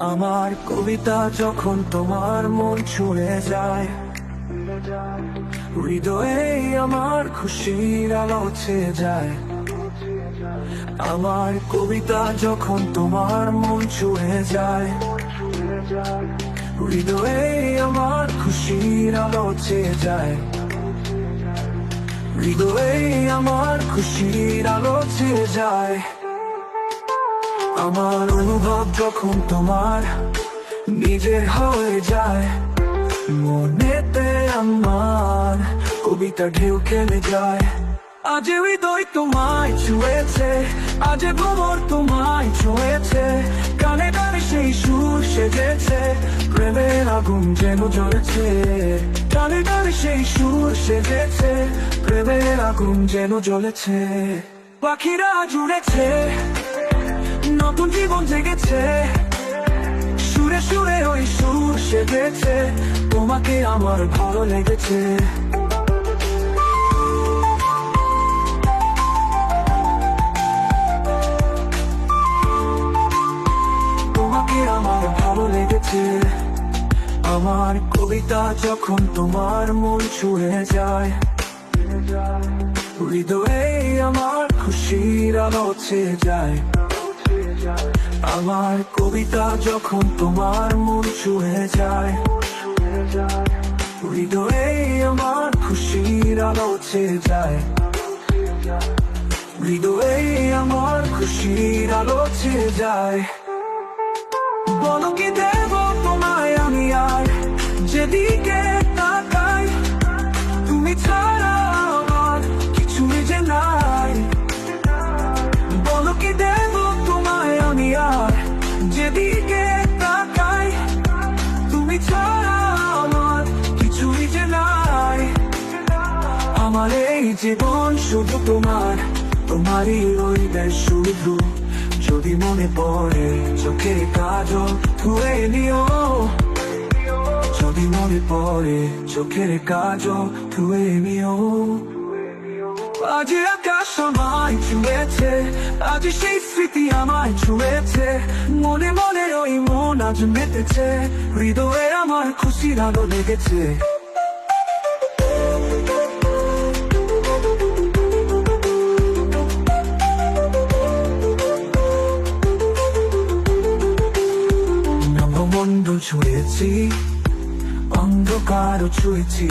আমার কবিতা যখন তোমার মন ছুঁয়ে যায় হৃদয়ে আমার খুশির আলো ছেয়ে যায়। আমার কবিতা যখন তোমার মন ছুঁয়ে যায় হৃদয়ে আমার খুশির আলো ছেয়ে যায়। হৃদয়ে আমার খুশির আলো ছেয়ে যায়। আমার অনুভব যখন তোমার নিজের হয়ে যায়, মনেতে আমার কবিতা ঢেউ খেলে যায়। আজ হৃদয় তোমায় ছুঁয়েছে, আজ ভ্রমর তোমায় ছুঁয়েছে, কানে কানে সেই সুর সেজেছে, প্রেমের আগুন যেন জ্বলেছে। কানে কানে সেই সুর সেজেছে, প্রেমের আগুন যেন জ্বলেছে। পাখিরা জুড়েছে নতুন জীবন জেগেছে। সুরে সুরে ওই সুর সেজেছে। তোমাকে আমার ভালো লেগেছে। তোমাকে আমার ভালো লেগেছে। আমার কবিতা যখন তোমার মন ছুঁয়ে যায়, হৃদয়ে আমার খুশির আলো যায়। আমার কবিতা যখন তোমার মন ছুঁয়ে যায়, হৃদয়ে আমার খুশির আলো ছেয়ে যায়। হৃদয়ে আমার খুশির আলো ছেয়ে যায়। বলো কি দেব তোমায় আমি আর? যেদিকে জীবন শুধু তোমার, তোমারই রইবে শুধু। যদি মনে পড়ে চোখের কাজল ধুয়ে নিও। যদি মনে পড়ে চোখের কাজল ধুয়ে নিও। আজ আকাশ আমায় ছুঁয়েছে, আজ সেই স্মৃতি আমায় ছুঁয়েছে। মনে মনে ওই মন আজ মেতেছে, হৃদয়ে আমার খুশির আলো লেগেছে। নবমণ্ডল ছুঁয়েছি অন্ধকারও ছুঁয়েছি।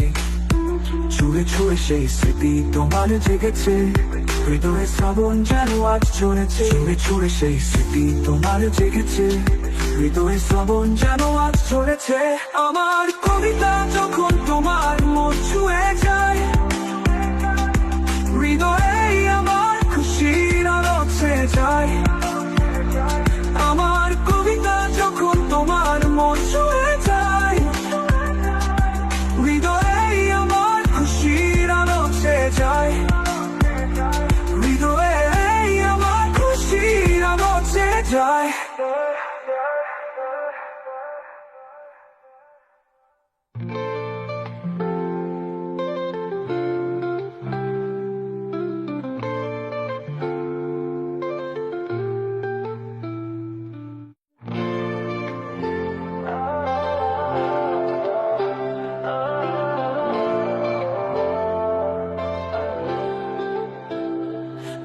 ছুঁড়ে ছুঁড়ে সেই স্মৃতি তোমার জেগেছে, হৃদয়ে শ্রাবণ যেন আজ চলেছে ছুঁড়ে ছুঁড়ে সেই স্মৃতি তোমার জেগেছে, হৃদয়ে শ্রাবণ যেন আজ চলেছে আমার কবিতা যখন তোমার মন ছুঁয়ে যায়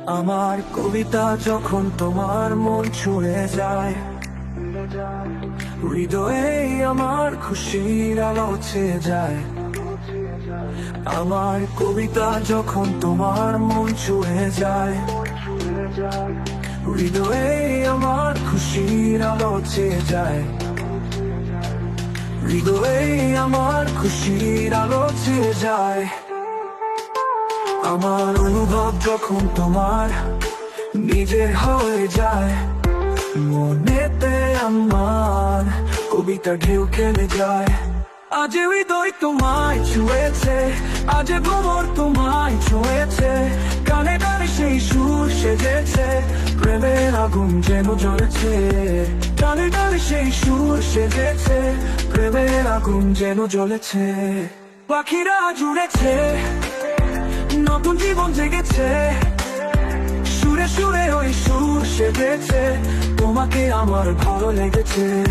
আমার কবিতা যখন তোমার মন ছুঁয়ে যায়, হৃদয়ে আমার খুশির আলো যায়। আমার কবিতা যখন তোমার মন ছুঁয়ে যায়, হৃদয়ে আমার খুশির আলো ছেয়ে যায়। হৃদয়ে আমার খুশির আলো যায়। আমার অনুভব যখন তোমার নিজের হয়ে যায়, মনেতে আমার কবিতা ঢেউ খেলে যায়। আজ হৃদয় তোমায় ছুঁয়েছে, আজ ভ্রমর তোমায় ছুঁয়েছে, কানে কানে সেই সুর সেজেছে, প্রেমের আগুন যেন জ্বলেছে। কানে কানে সেই সুর সেজেছে, প্রেমের আগুন যেন জ্বলেছে। পাখিরা জুড়েছে নতুন জীবন জেগেছে। সুরে সুরে ওই সুর সেজেছে। তোমাকে আমার ভালো লেগেছে।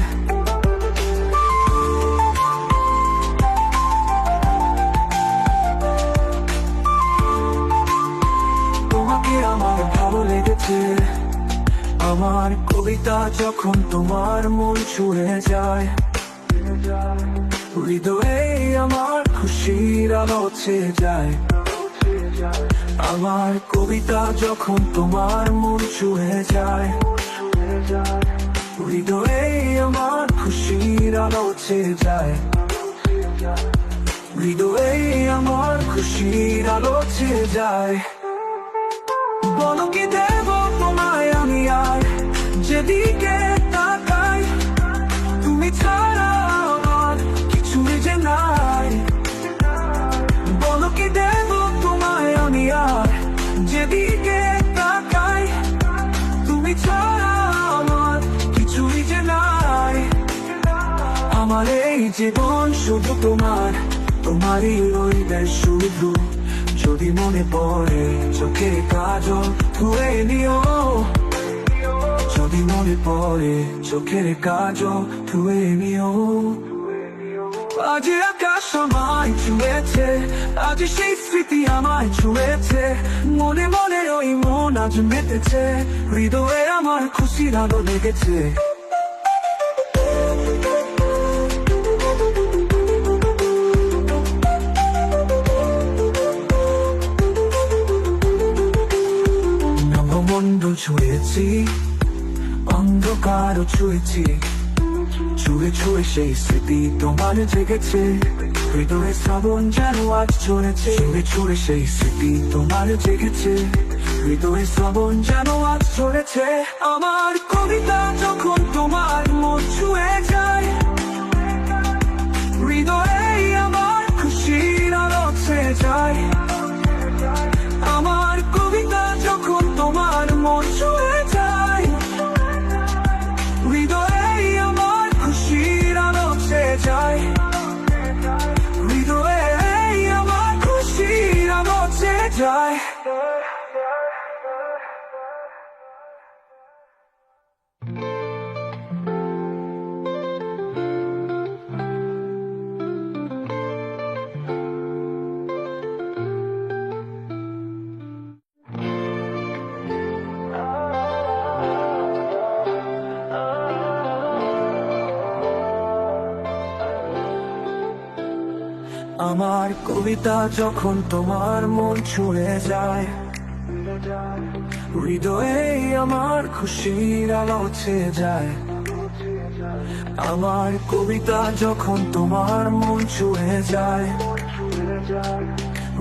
তোমাকে আমার ভালো লেগেছে। আমার কবিতা যখন তোমার মন ছুঁয়ে যায় হৃদয়ে আমার খুশির আলো যায়। আমার কবিতা যখন তোমার মন ছুঁয়ে যায়, হৃদয়ে আমার খুশির আলো ছেয়ে যায়। হৃদয়ে আমার খুশির আলো যায়। বলো কি দেব? তোমার, তোমারই রইবে শুধু। যদি মনে পড়ে চোখের কাজল ধুয়ে নিও। যদি মনে পড়ে চোখের কাজল ধুয়ে নিও। আজ আকাশ আমায় ছুঁয়েছে, আজ সেই স্মৃতি আমায় ছুঁয়েছে। মনে মনে ওই মন আজ মেতেছে, হৃদয়ে আমার খুশির আলো লেগেছে। নবমণ্ডল ছুঁয়েছি অন্ধকারও ছুঁয়েছি। ছুঁয়ে ছুঁয়ে সেই স্মৃতি তোমার জেগেছে, হৃদয়ে শ্রাবণ যেন আজ চলেছে ছুঁয়ে ছুঁয়ে সেই স্মৃতি তোমার জেগেছে, হৃদয়ে শ্রাবণ যেন আজ চলেছে আমার কবিতা যখন তোমার মন ছুঁয়ে যায় হৃদয়ে আমার খুশির আলো যায়। আমার কবিতা যখন তোমার মন ছুঁয়ে যায়। হৃদয়ে আমার খুশির আলো ছেয়ে যায়। আমার কবিতা যখন তোমার মন ছুঁয়ে যায়।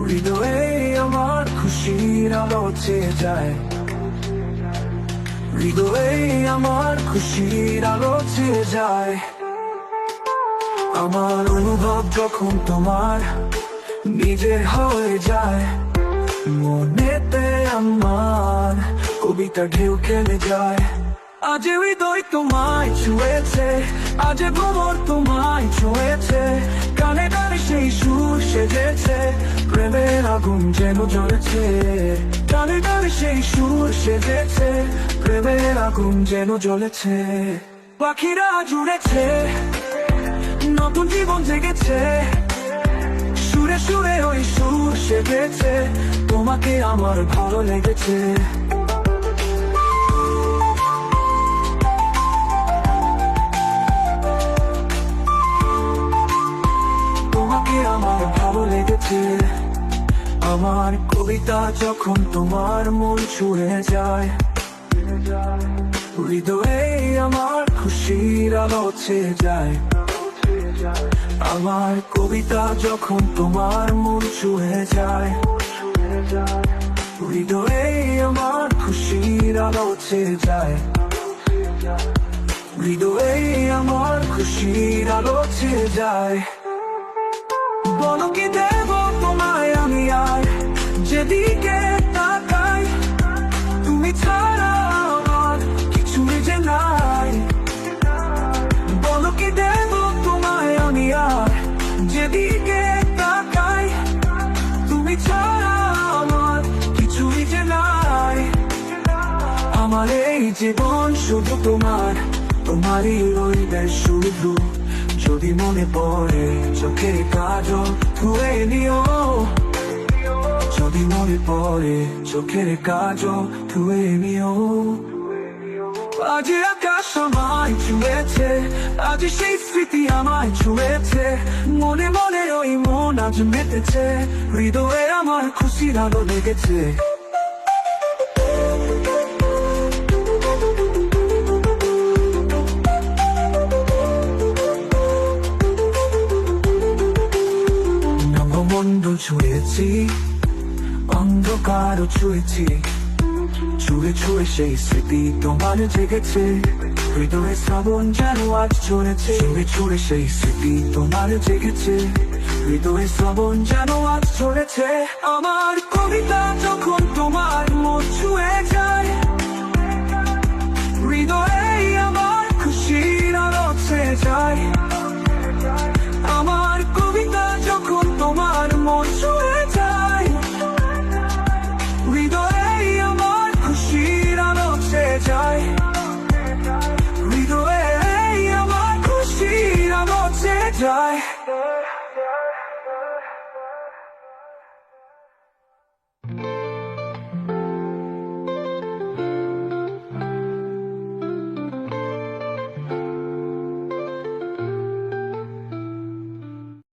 হৃদয়ে আমার খুশির আলো ছেয়ে যায়। হৃদয়ে আমার খুশির আলো ছেয়ে যায়। আমার অনুভব যখন তোমার নিজের হয়ে যায়, মনেতে আমার কবিতা ঢেউ খেলে যায়। আজ হৃদয় তোমায় ছুঁয়েছে, আজ ভ্রমর তোমায় ছুঁয়েছে, কানে কানে সেই সুর সেজেছে, প্রেমের আগুন যেন জ্বলেছে। কানে কানে সেই সুর সেজেছে, প্রেমের আগুন যেন জ্বলেছে। পাখিরা জুড়েছে নতুন জীবন জেগেছে। সুরে সুরে ওই সুর সেজেছে তোমাকে আমার ভালো লেগেছে। তোমাকে আমার ভালো লেগেছে। আমার কবিতা যখন তোমার মন ছুঁয়ে যায়, হৃদয়ে আমার খুশির আলো যায়। আমার কবিতা যখন তোমার মন ছুঁয়ে যায়, হৃদয়ে আমার খুশির আলো যায়। হৃদয়ে আমার খুশির আলো যায়। বলো কি দেব তোমায় আমি আর? যেদিকে তাকাই, তুমি ছাড়া জীবন শুধু তোমার, তোমারই রইবে শুধু। যদি মনে পড়ে চোখে কাজল ধুয়ে নিও। যদি মনে পড়ে চোখের কাজল ধুয়ে নিও। আজ আকাশ আমায় ছুঁয়েছে, আজ সেই স্মৃতি আমায় ছুঁয়েছে। মনে মনে ওই মন আজ মেতেছে, হৃদয়ে আমার খুশির আলো লেগেছে। ছুঁয়েছি, অন্ধকারও ছুঁয়েছি। ছুঁয়ে ছুঁয়ে সেই স্মৃতি তোমার জেগেছে, হৃদয়ে শ্রাবণ যেন আজ চলেছে ছুঁয়ে ছুঁয়ে সেই স্মৃতি তোমার জেগেছে, হৃদয়ে শ্রাবণ যেন আজ চলেছে আমার কবিতা যখন তোমার মন ছুঁয়ে যায়